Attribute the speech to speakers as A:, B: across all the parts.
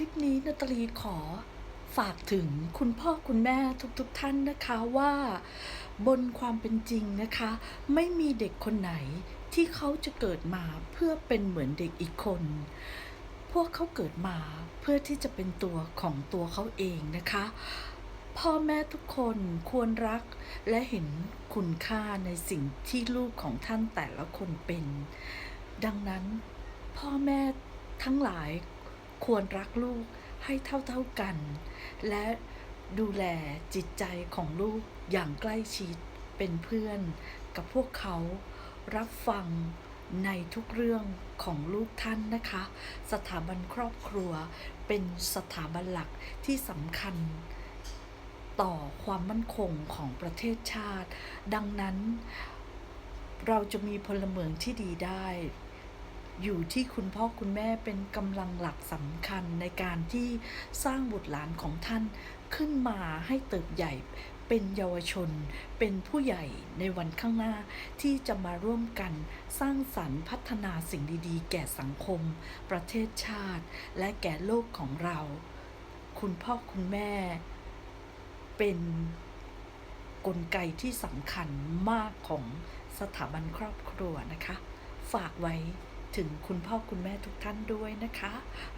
A: ลิปนี้นาตาลีขอฝากถึงคุณพ่อคุณแม่ทุกๆทท่านนะคะว่า บนความเป็นจริงนะคะ ไม่มีเด็กคนไหนที่เขาจะเกิดมาเพื่อเป็นเหมือนเด็กอีกคน พวกเขาเกิดมาเพื่อที่จะเป็นตัวของตัวเขาเองนะคะ พ่อแม่ทุกคนควรรักและเห็นคุณค่าในสิ่งที่ลูกของท่านแต่ละคนเป็น ดังนั้น พ่อแม่ทั้งหลาย ควรรักลูกให้เท่าๆกัน และดูแลจิตใจของลูกอย่างใกล้ชิดเป็นเพื่อนกับพวกเขารับฟังในทุกเรื่องของลูกท่านนะคะ สถาบันครอบครัวเป็นสถาบันหลักที่สำคัญ ต่อความมั่นคงของประเทศชาติ ดังนั้น เราจะมีพลเมืองที่ดีได้ อยู่ที่คุณพ่อคุณแม่เป็นกำลังหลักสำคัญในการที่สร้างบุตรหลานของท่านขึ้นมาให้เติบใหญ่เป็นเยาวชน เป็นผู้ใหญ่ในวันข้างหน้าที่จะมาร่วมกันสร้างสรรค์พัฒนาสิ่งดีๆ แก่สังคม ประเทศชาติ และแก่โลกของเรา คุณพ่อคุณแม่ เป็นกลไกที่สำคัญมากของสถาบันครอบครัวนะคะ ฝากไว้ ถึงคุณพ่อคุณแม่ทุกท่านด้วยนะคะ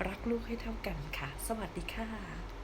A: รักลูกให้เท่ากันค่ะ สวัสดีค่ะ